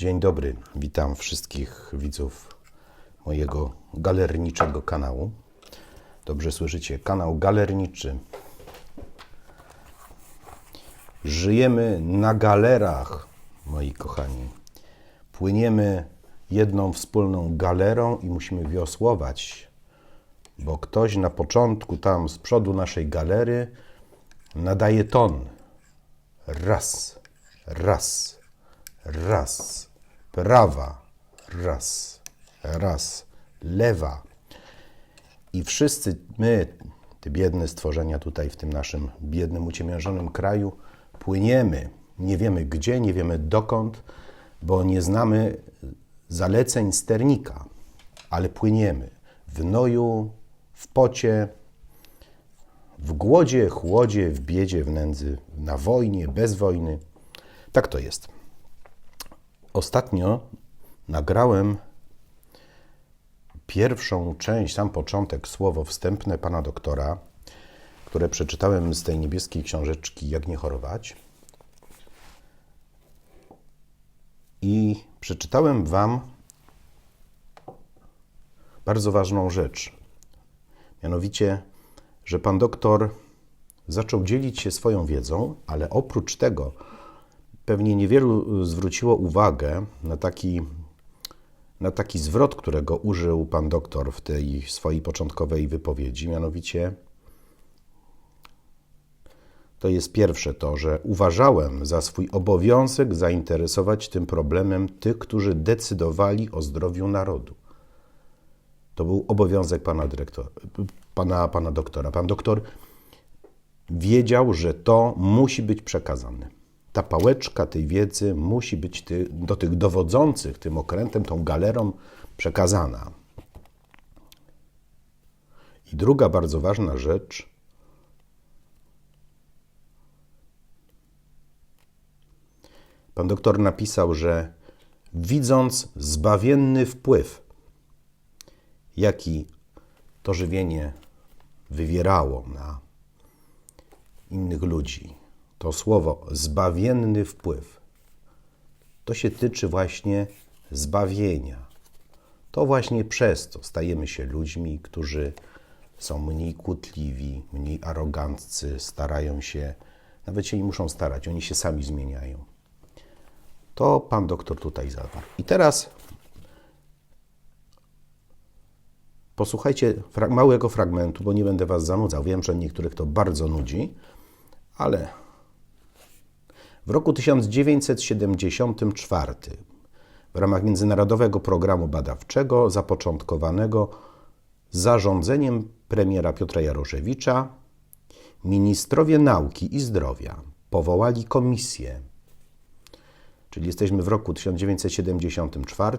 Dzień dobry, witam wszystkich widzów mojego galerniczego kanału. Dobrze słyszycie, kanał galerniczy. Żyjemy na galerach, moi kochani. Płyniemy jedną wspólną galerą i musimy wiosłować, bo ktoś na początku, tam z przodu naszej galery, nadaje ton. Raz, raz, raz, prawa, raz, raz, lewa. I wszyscy my, te biedne stworzenia tutaj w tym naszym biednym, uciemiężonym kraju, płyniemy. Nie wiemy gdzie, nie wiemy dokąd, bo nie znamy zaleceń sternika, ale płyniemy w noju, w pocie, w głodzie, chłodzie, w biedzie, w nędzy, na wojnie, bez wojny. Tak to jest. Ostatnio nagrałem pierwszą część, sam początek, słowo wstępne pana doktora, które przeczytałem z tej niebieskiej książeczki Jak nie chorować. I przeczytałem wam bardzo ważną rzecz. Mianowicie, że pan doktor zaczął dzielić się swoją wiedzą, ale oprócz tego pewnie niewielu zwróciło uwagę na taki, na taki zwrot, którego użył pan doktor w tej swojej początkowej wypowiedzi, mianowicie to jest pierwsze to, że uważałem za swój obowiązek zainteresować tym problemem tych, którzy decydowali o zdrowiu narodu. To był obowiązek pana dyrektora, pana, pana doktora. Pan doktor wiedział, że to musi być przekazane. Ta pałeczka tej wiedzy musi być ty, do tych dowodzących tym okrętem, tą galerą przekazana. I druga bardzo ważna rzecz. Pan doktor napisał, że widząc zbawienny wpływ, jaki to żywienie wywierało na innych ludzi, to słowo zbawienny wpływ, to się tyczy właśnie zbawienia. To właśnie przez to stajemy się ludźmi, którzy są mniej kłótliwi, mniej aroganccy, starają się, nawet się nie muszą starać, oni się sami zmieniają. To pan doktor tutaj zawarł. I teraz posłuchajcie małego fragmentu, bo nie będę was zanudzał. Wiem, że niektórych to bardzo nudzi, ale w roku 1974 w ramach międzynarodowego programu badawczego zapoczątkowanego zarządzeniem premiera Piotra Jaroszewicza ministrowie nauki i zdrowia powołali komisję. Czyli jesteśmy w roku 1974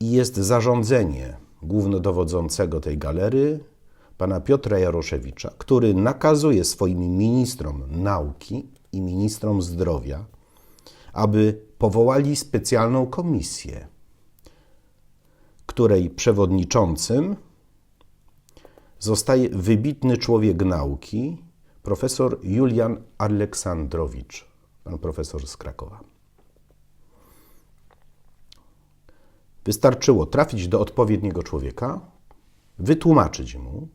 i jest zarządzenie głównodowodzącego tej galery, pana Piotra Jaroszewicza, który nakazuje swoim ministrom nauki i ministrom zdrowia, aby powołali specjalną komisję, której przewodniczącym zostaje wybitny człowiek nauki, profesor Julian Aleksandrowicz pan profesor z Krakowa. Wystarczyło trafić do odpowiedniego człowieka, wytłumaczyć mu,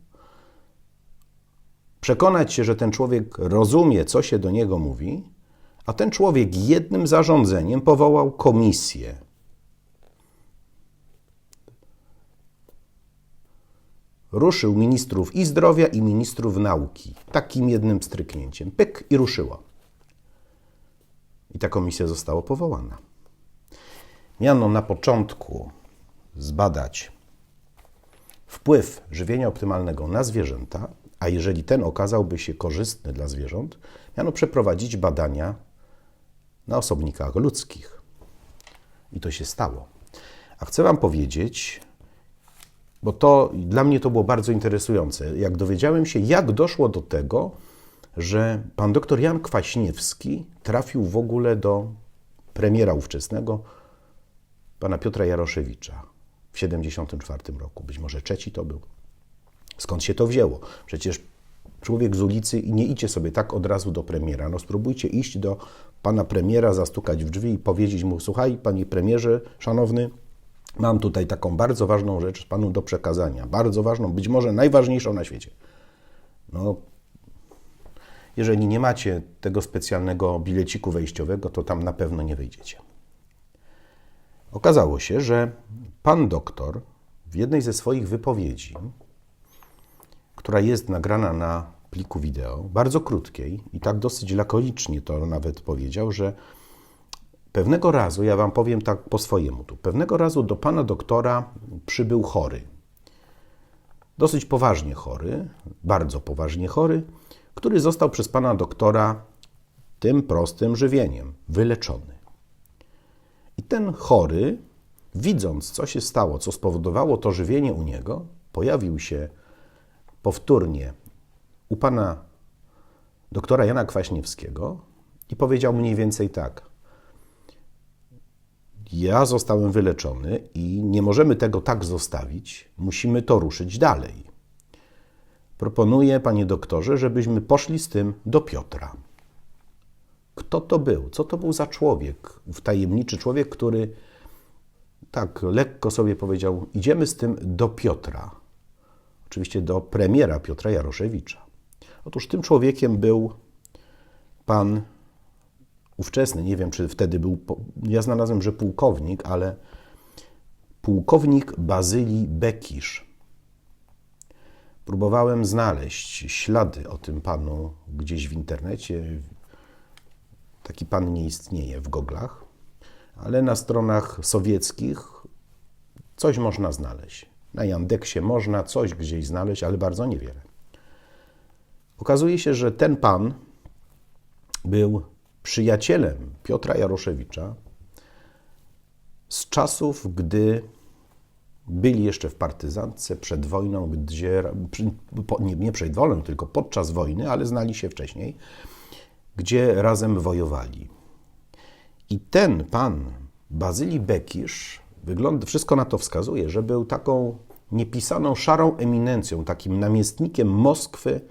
przekonać się, że ten człowiek rozumie, co się do niego mówi, a ten człowiek jednym zarządzeniem powołał komisję. Ruszył ministrów i zdrowia, i ministrów nauki. Takim jednym stryknięciem. Pyk i ruszyło. I ta komisja została powołana. Miano na początku zbadać wpływ żywienia optymalnego na zwierzęta, a jeżeli ten okazałby się korzystny dla zwierząt, miano przeprowadzić badania na osobnikach ludzkich. I to się stało. A chcę Wam powiedzieć, bo to dla mnie to było bardzo interesujące, jak dowiedziałem się, jak doszło do tego, że pan doktor Jan Kwaśniewski trafił w ogóle do premiera ówczesnego, pana Piotra Jaroszewicza w 1974 roku. Być może trzeci to był. Skąd się to wzięło? Przecież człowiek z ulicy i nie idźcie sobie tak od razu do premiera. No spróbujcie iść do pana premiera, zastukać w drzwi i powiedzieć mu: Słuchaj, panie premierze, szanowny, mam tutaj taką bardzo ważną rzecz panu do przekazania. Bardzo ważną, być może najważniejszą na świecie. No, jeżeli nie macie tego specjalnego bileciku wejściowego, to tam na pewno nie wyjdziecie. Okazało się, że pan doktor w jednej ze swoich wypowiedzi, która jest nagrana na pliku wideo, bardzo krótkiej i tak dosyć lakonicznie to nawet powiedział, że pewnego razu, ja wam powiem tak po swojemu tu, pewnego razu do pana doktora przybył chory. Dosyć poważnie chory, bardzo poważnie chory, który został przez pana doktora tym prostym żywieniem wyleczony. I ten chory, widząc, co się stało, co spowodowało to żywienie u niego, pojawił się powtórnie u pana doktora Jana Kwaśniewskiego i powiedział mniej więcej tak. Ja zostałem wyleczony i nie możemy tego tak zostawić, musimy to ruszyć dalej. Proponuję, panie doktorze, żebyśmy poszli z tym do Piotra. Kto to był? Co to był za człowiek? Tajemniczy człowiek, który tak lekko sobie powiedział: Idziemy z tym do Piotra. Oczywiście do premiera Piotra Jaroszewicza. Otóż tym człowiekiem był pan ówczesny, nie wiem czy wtedy był, ja znalazłem, że pułkownik, ale pułkownik Bazylii Bekisz. Próbowałem znaleźć ślady o tym panu gdzieś w internecie. Taki pan nie istnieje w goglach, ale na stronach sowieckich coś można znaleźć. Na Yandeksie można coś gdzieś znaleźć, ale bardzo niewiele. Okazuje się, że ten pan był przyjacielem Piotra Jaroszewicza z czasów, gdy byli jeszcze w partyzantce przed wojną, gdzie, nie, przed wojną, tylko podczas wojny, ale znali się wcześniej, gdzie razem wojowali. I ten pan, Bazylii Bekisz, wygląda, wszystko na to wskazuje, że był taką niepisaną szarą eminencją, takim namiestnikiem Moskwy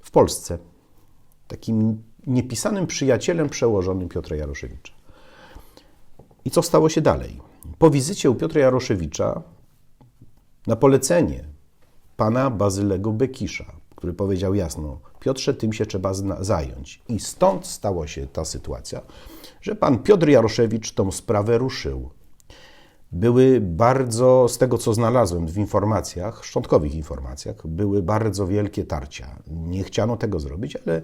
w Polsce. Takim niepisanym przyjacielem przełożonym Piotra Jaroszewicza. I co stało się dalej? Po wizycie u Piotra Jaroszewicza na polecenie pana Bazylego Bekisza, który powiedział jasno, Piotrze, tym się trzeba zająć. I stąd stała się ta sytuacja, że pan Piotr Jaroszewicz tą sprawę ruszył. Były bardzo, z tego co znalazłem w informacjach, szczątkowych informacjach, były bardzo wielkie tarcia. Nie chciano tego zrobić, ale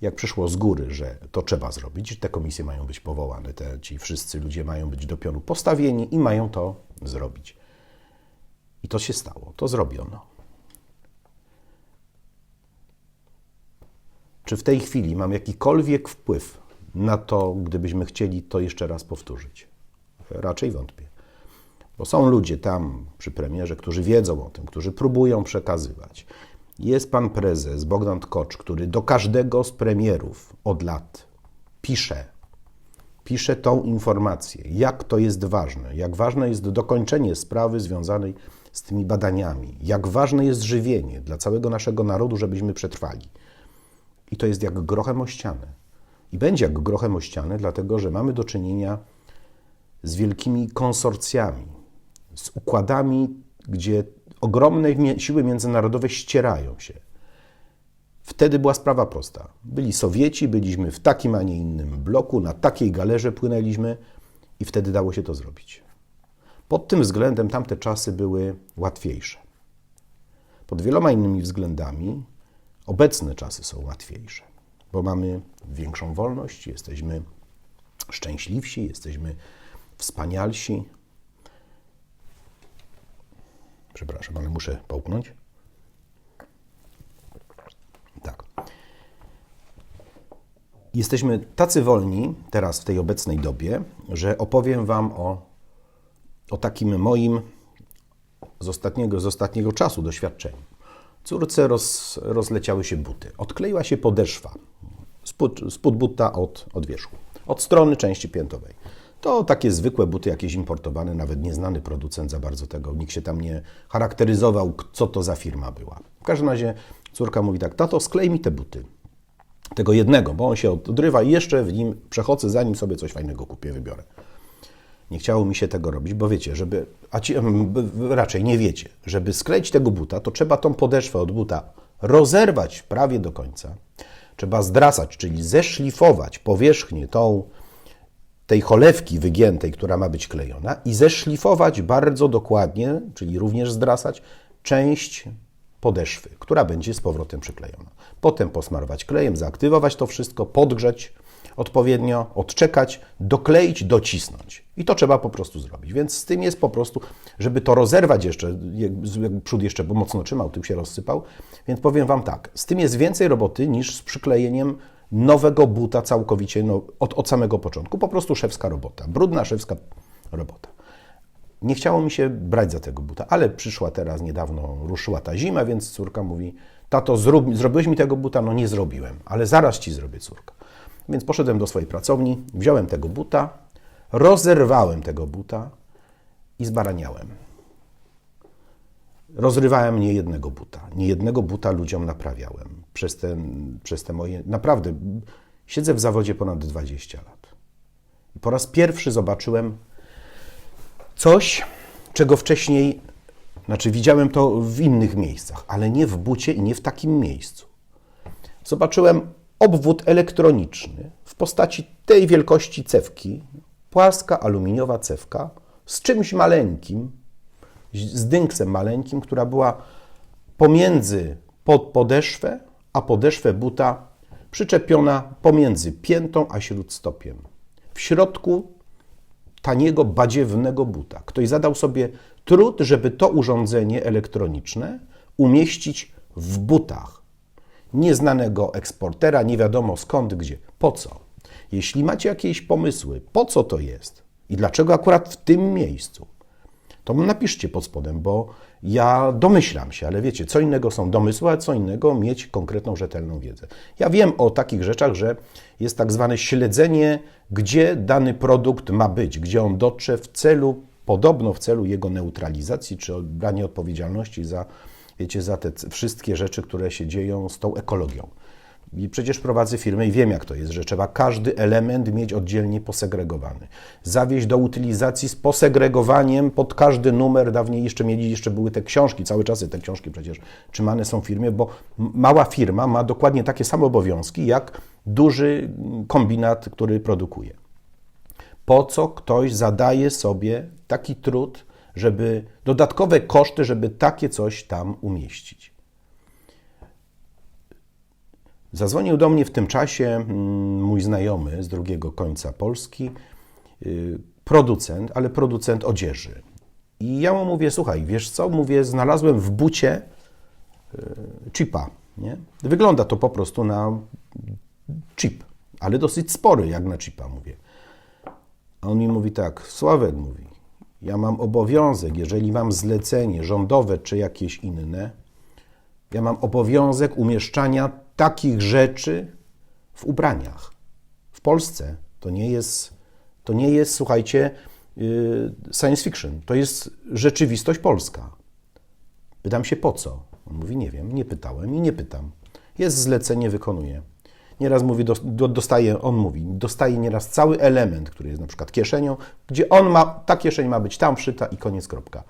jak przyszło z góry, że to trzeba zrobić, te komisje mają być powołane, te, ci wszyscy ludzie mają być do pionu postawieni i mają to zrobić. I to się stało, to zrobiono. Czy w tej chwili mam jakikolwiek wpływ na to, gdybyśmy chcieli to jeszcze raz powtórzyć? Raczej wątpię. Bo są ludzie tam przy premierze, którzy wiedzą o tym, którzy próbują przekazywać. Jest pan prezes Bogdan Tkocz, który do każdego z premierów od lat pisze, pisze tą informację, jak to jest ważne, jak ważne jest dokończenie sprawy związanej z tymi badaniami, jak ważne jest żywienie dla całego naszego narodu, żebyśmy przetrwali. I to jest jak grochem o ścianę. I będzie jak grochem o ścianę, dlatego że mamy do czynienia z wielkimi konsorcjami, z układami, gdzie ogromne siły międzynarodowe ścierają się. Wtedy była sprawa prosta. Byli Sowieci, byliśmy w takim, a nie innym bloku, na takiej galerze płynęliśmy i wtedy dało się to zrobić. Pod tym względem tamte czasy były łatwiejsze. Pod wieloma innymi względami obecne czasy są łatwiejsze, bo mamy większą wolność, jesteśmy szczęśliwsi, jesteśmy wspanialsi, Przepraszam, ale muszę połknąć. Tak. Jesteśmy tacy wolni teraz w tej obecnej dobie, że opowiem Wam o, o takim moim z ostatniego, z ostatniego czasu doświadczeniu. Córce roz, rozleciały się buty. Odkleiła się podeszwa spód, spód buta od, od wierzchu, od strony części piętowej. To takie zwykłe buty, jakieś importowane, nawet nieznany producent za bardzo tego. Nikt się tam nie charakteryzował, co to za firma była. W każdym razie Córka mówi tak, tato, sklej mi te buty. Tego jednego, bo on się odrywa i jeszcze w nim przechodzę, zanim sobie coś fajnego kupię, wybiorę. Nie chciało mi się tego robić, bo wiecie, żeby, a ci, raczej nie wiecie, żeby skleić tego buta, to trzeba tą podeszwę od buta rozerwać prawie do końca. Trzeba zdrasać, czyli zeszlifować powierzchnię tą, tej cholewki wygiętej, która ma być klejona i zeszlifować bardzo dokładnie, czyli również zdrasać, część podeszwy, która będzie z powrotem przyklejona. Potem posmarować klejem, zaaktywować to wszystko, podgrzeć odpowiednio, odczekać, dokleić, docisnąć. I to trzeba po prostu zrobić. Więc z tym jest po prostu, żeby to rozerwać jeszcze, jak przód jeszcze mocno trzymał, tym się rozsypał. Więc powiem Wam tak, z tym jest więcej roboty niż z przyklejeniem nowego buta całkowicie no, od, od samego początku. Po prostu szewska robota, brudna szewska robota. Nie chciało mi się brać za tego buta, ale przyszła teraz niedawno, ruszyła ta zima, więc córka mówi: Tato, zrób, zrobiłeś mi tego buta? No nie zrobiłem, ale zaraz ci zrobię, córka. Więc poszedłem do swojej pracowni, wziąłem tego buta, rozerwałem tego buta i zbaraniałem. Rozrywałem nie jednego buta. Nie jednego buta ludziom naprawiałem. Przez, ten, przez te moje. Naprawdę, siedzę w zawodzie ponad 20 lat. I po raz pierwszy zobaczyłem coś, czego wcześniej, znaczy widziałem to w innych miejscach, ale nie w bucie i nie w takim miejscu. Zobaczyłem obwód elektroniczny w postaci tej wielkości cewki, płaska aluminiowa cewka z czymś maleńkim, z dynksem maleńkim, która była pomiędzy pod podeszwę, a podeszwę buta przyczepiona pomiędzy piętą a śródstopiem. W środku taniego, badziewnego buta. Ktoś zadał sobie trud, żeby to urządzenie elektroniczne umieścić w butach nieznanego eksportera, nie wiadomo skąd, gdzie. Po co? Jeśli macie jakieś pomysły, po co to jest i dlaczego akurat w tym miejscu, to napiszcie pod spodem, bo ja domyślam się, ale wiecie, co innego są domysły, a co innego mieć konkretną, rzetelną wiedzę. Ja wiem o takich rzeczach, że jest tak zwane śledzenie, gdzie dany produkt ma być, gdzie on dotrze w celu, podobno w celu jego neutralizacji, czy brania odpowiedzialności za, wiecie, za te wszystkie rzeczy, które się dzieją z tą ekologią. I przecież prowadzę firmę i wiem, jak to jest, że trzeba każdy element mieć oddzielnie posegregowany. Zawieźć do utylizacji z posegregowaniem pod każdy numer. Dawniej jeszcze mieli, jeszcze były te książki, cały czas te książki przecież trzymane są w firmie, bo mała firma ma dokładnie takie same obowiązki jak duży kombinat, który produkuje. Po co ktoś zadaje sobie taki trud, żeby dodatkowe koszty, żeby takie coś tam umieścić? Zadzwonił do mnie w tym czasie mm, mój znajomy z drugiego końca Polski, y, producent, ale producent odzieży. I ja mu mówię, słuchaj, wiesz co, mówię, znalazłem w bucie y, chipa, nie? Wygląda to po prostu na chip, ale dosyć spory jak na chipa, mówię. A on mi mówi tak, Sławek mówi, ja mam obowiązek, jeżeli mam zlecenie rządowe czy jakieś inne, ja mam obowiązek umieszczania takich rzeczy w ubraniach. W Polsce to nie jest, to nie jest słuchajcie, yy, science fiction. To jest rzeczywistość polska. Pytam się po co? On mówi, nie wiem, nie pytałem i nie pytam. Jest zlecenie, wykonuję. Nieraz mówi, dos- do- dostaje, on mówi, dostaje nieraz cały element, który jest na przykład kieszenią, gdzie on ma, ta kieszeń ma być tam wszyta i koniec, kropka.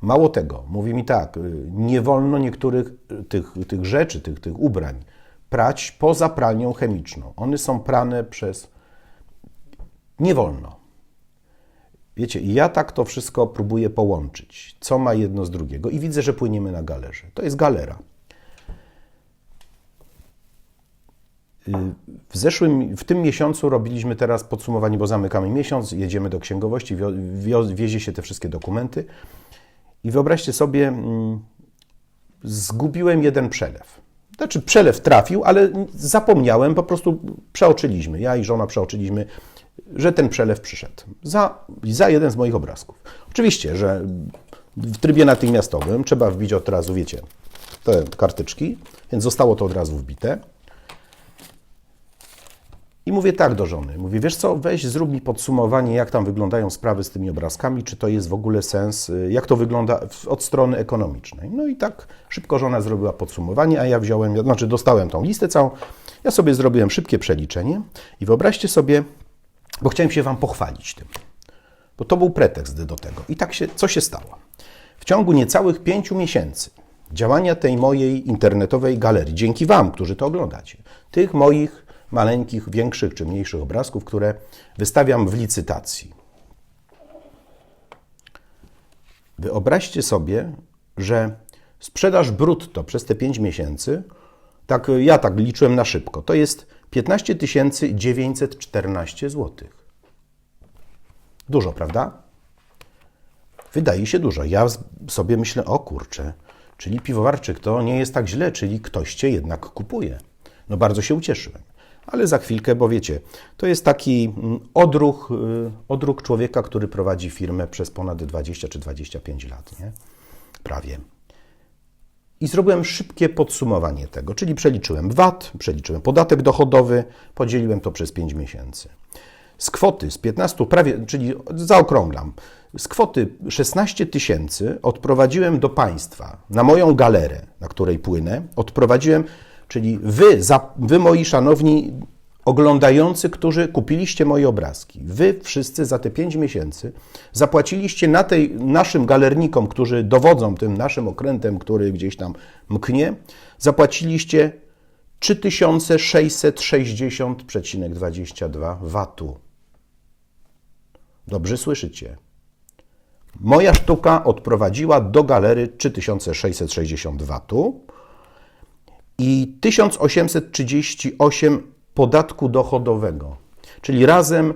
Mało tego, mówi mi tak, y, nie wolno niektórych y, tych, tych rzeczy, tych, tych ubrań prać poza pralnią chemiczną. One są prane przez. Nie wolno. Wiecie, ja tak to wszystko próbuję połączyć, co ma jedno z drugiego, i widzę, że płyniemy na galerze. To jest galera. Y, W zeszłym, w tym miesiącu robiliśmy teraz podsumowanie, bo zamykamy miesiąc, jedziemy do księgowości, wiezie się te wszystkie dokumenty. I wyobraźcie sobie, mm, zgubiłem jeden przelew. Znaczy, przelew trafił, ale zapomniałem, po prostu przeoczyliśmy. Ja i żona przeoczyliśmy, że ten przelew przyszedł. Za, za jeden z moich obrazków. Oczywiście, że w trybie natychmiastowym trzeba wbić od razu, wiecie, te kartyczki, więc zostało to od razu wbite. I mówię tak do żony. Mówię, wiesz co, weź zrób mi podsumowanie, jak tam wyglądają sprawy z tymi obrazkami, czy to jest w ogóle sens, y, jak to wygląda od strony ekonomicznej. No i tak szybko żona zrobiła podsumowanie, a ja wziąłem, znaczy dostałem tą listę całą, ja sobie zrobiłem szybkie przeliczenie i wyobraźcie sobie, bo chciałem się Wam pochwalić tym, bo to był pretekst do tego. I tak się, co się stało? W ciągu niecałych pięciu miesięcy działania tej mojej internetowej galerii, dzięki Wam, którzy to oglądacie, tych moich maleńkich, większych czy mniejszych obrazków, które wystawiam w licytacji. Wyobraźcie sobie, że sprzedaż brutto przez te 5 miesięcy, tak ja tak liczyłem na szybko, to jest 15 914 zł. Dużo, prawda? Wydaje się dużo. Ja sobie myślę, o kurczę, czyli piwowarczyk to nie jest tak źle, czyli ktoś cię jednak kupuje. No bardzo się ucieszyłem. Ale za chwilkę, bo wiecie, to jest taki mm, odruch, y, odruch człowieka, który prowadzi firmę przez ponad 20 czy 25 lat, nie? Prawie. I zrobiłem szybkie podsumowanie tego, czyli przeliczyłem VAT, przeliczyłem podatek dochodowy, podzieliłem to przez 5 miesięcy. Z kwoty z 15, prawie, czyli zaokrąglam, z kwoty 16 tysięcy odprowadziłem do państwa na moją galerę, na której płynę, odprowadziłem, czyli wy, za, wy moi szanowni oglądający, którzy kupiliście moje obrazki, wy wszyscy za te 5 miesięcy zapłaciliście na tej, naszym galernikom, którzy dowodzą tym naszym okrętem, który gdzieś tam mknie, zapłaciliście 3660,22 VAT-u. Dobrze słyszycie. Moja sztuka odprowadziła do galery 3660 VAT-u i 1838 podatku dochodowego. Czyli razem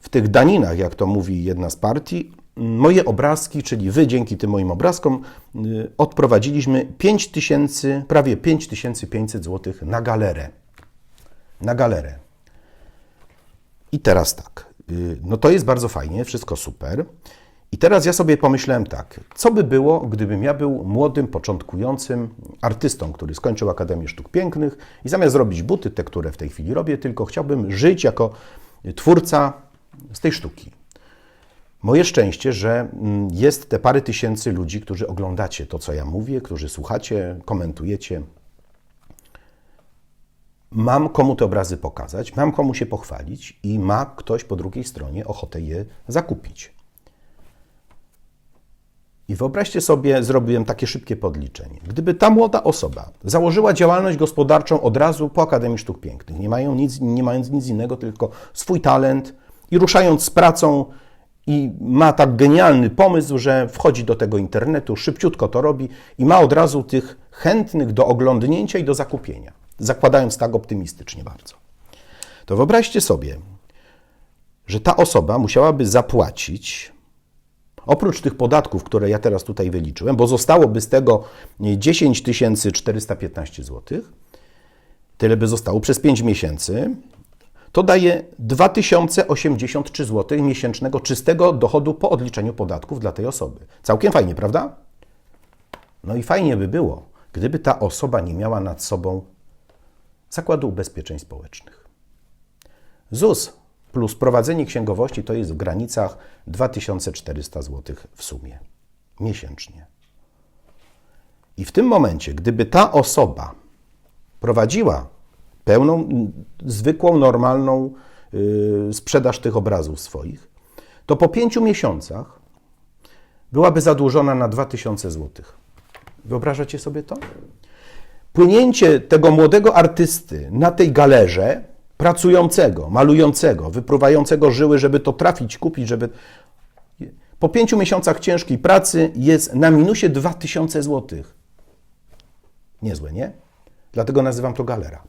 w tych daninach, jak to mówi jedna z partii, moje obrazki, czyli wy dzięki tym moim obrazkom, y, odprowadziliśmy 5 tysięcy, prawie 5500 zł na galerę. Na galerę. I teraz tak, y, no to jest bardzo fajnie, wszystko super. I teraz ja sobie pomyślałem tak, co by było, gdybym ja był młodym, początkującym artystą, który skończył Akademię Sztuk Pięknych i zamiast robić buty, te, które w tej chwili robię, tylko chciałbym żyć jako twórca z tej sztuki. Moje szczęście, że mm, jest te parę tysięcy ludzi, którzy oglądacie to, co ja mówię, którzy słuchacie, komentujecie. Mam komu te obrazy pokazać, mam komu się pochwalić i ma ktoś po drugiej stronie ochotę je zakupić. I wyobraźcie sobie, zrobiłem takie szybkie podliczenie. Gdyby ta młoda osoba założyła działalność gospodarczą od razu po Akademii Sztuk Pięknych, nie, mają nic, nie mając nic innego, tylko swój talent i ruszając z pracą i ma tak genialny pomysł, że wchodzi do tego internetu, szybciutko to robi i ma od razu tych chętnych do oglądnięcia i do zakupienia, zakładając tak optymistycznie bardzo. To wyobraźcie sobie, że ta osoba musiałaby zapłacić Oprócz tych podatków, które ja teraz tutaj wyliczyłem, bo zostałoby z tego 10 415 zł, tyle by zostało przez 5 miesięcy, to daje 2083 zł miesięcznego czystego dochodu po odliczeniu podatków dla tej osoby. Całkiem fajnie, prawda? No i fajnie by było, gdyby ta osoba nie miała nad sobą Zakładu Ubezpieczeń Społecznych. ZUS plus prowadzenie księgowości to jest w granicach 2400 zł w sumie miesięcznie. I w tym momencie, gdyby ta osoba prowadziła pełną, zwykłą, normalną yy, sprzedaż tych obrazów swoich, to po pięciu miesiącach byłaby zadłużona na 2000 zł. Wyobrażacie sobie to? Płynięcie tego młodego artysty na tej galerze, pracującego, malującego, wypruwającego żyły, żeby to trafić, kupić, żeby. Po pięciu miesiącach ciężkiej pracy jest na minusie 2000 zł. Niezłe, nie? Dlatego nazywam to galera.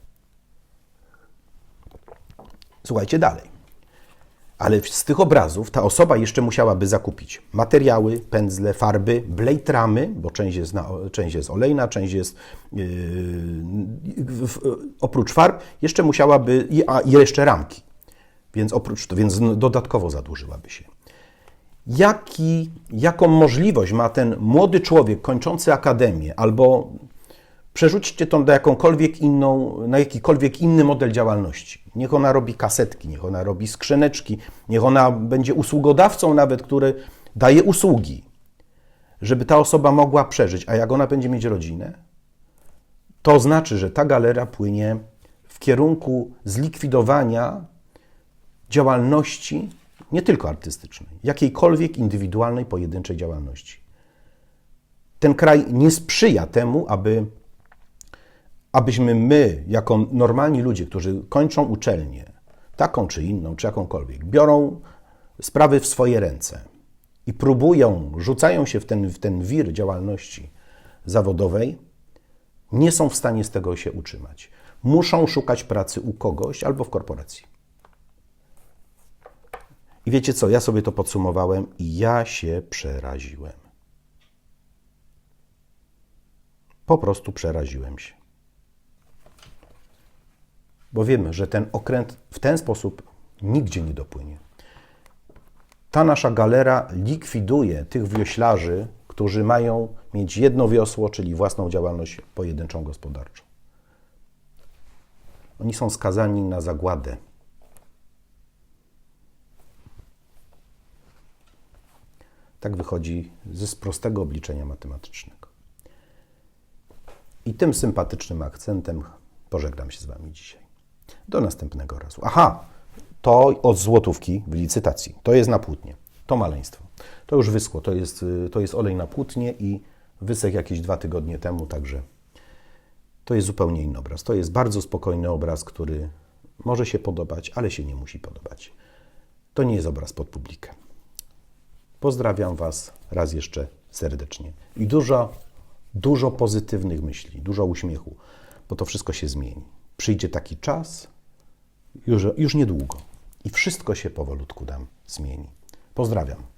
Słuchajcie dalej. Ale z tych obrazów ta osoba jeszcze musiałaby zakupić materiały, pędzle, farby, blade ramy, bo część jest, na, część jest olejna, część jest yy, oprócz farb, jeszcze musiałaby, a jeszcze ramki. Więc oprócz więc dodatkowo zadłużyłaby się. Jaki, jaką możliwość ma ten młody człowiek kończący akademię albo Przerzućcie to na jakąkolwiek inną, na jakikolwiek inny model działalności. Niech ona robi kasetki, niech ona robi skrzyneczki, niech ona będzie usługodawcą nawet, który daje usługi, żeby ta osoba mogła przeżyć. A jak ona będzie mieć rodzinę, to znaczy, że ta galera płynie w kierunku zlikwidowania działalności nie tylko artystycznej, jakiejkolwiek indywidualnej, pojedynczej działalności. Ten kraj nie sprzyja temu, aby, abyśmy my, jako normalni ludzie, którzy kończą uczelnię, taką czy inną, czy jakąkolwiek, biorą sprawy w swoje ręce i próbują, rzucają się w ten, w ten wir działalności zawodowej, nie są w stanie z tego się utrzymać. Muszą szukać pracy u kogoś albo w korporacji. I wiecie co, ja sobie to podsumowałem i ja się przeraziłem. Po prostu przeraziłem się. Bo wiemy, że ten okręt w ten sposób nigdzie nie dopłynie. Ta nasza galera likwiduje tych wioślarzy, którzy mają mieć jedno wiosło, czyli własną działalność pojedynczą gospodarczą. Oni są skazani na zagładę. Tak wychodzi ze prostego obliczenia matematycznego. I tym sympatycznym akcentem pożegnam się z Wami dzisiaj. Do następnego razu. Aha, to od złotówki w licytacji. To jest na płótnie. To maleństwo. To już wyschło. To jest, y, to jest olej na płótnie i wysech jakieś dwa tygodnie temu, także to jest zupełnie inny obraz. To jest bardzo spokojny obraz, który może się podobać, ale się nie musi podobać. To nie jest obraz pod publikę. Pozdrawiam Was raz jeszcze serdecznie i dużo, dużo pozytywnych myśli, dużo uśmiechu, bo to wszystko się zmieni. Przyjdzie taki czas, już, już niedługo, i wszystko się powolutku nam zmieni. Pozdrawiam.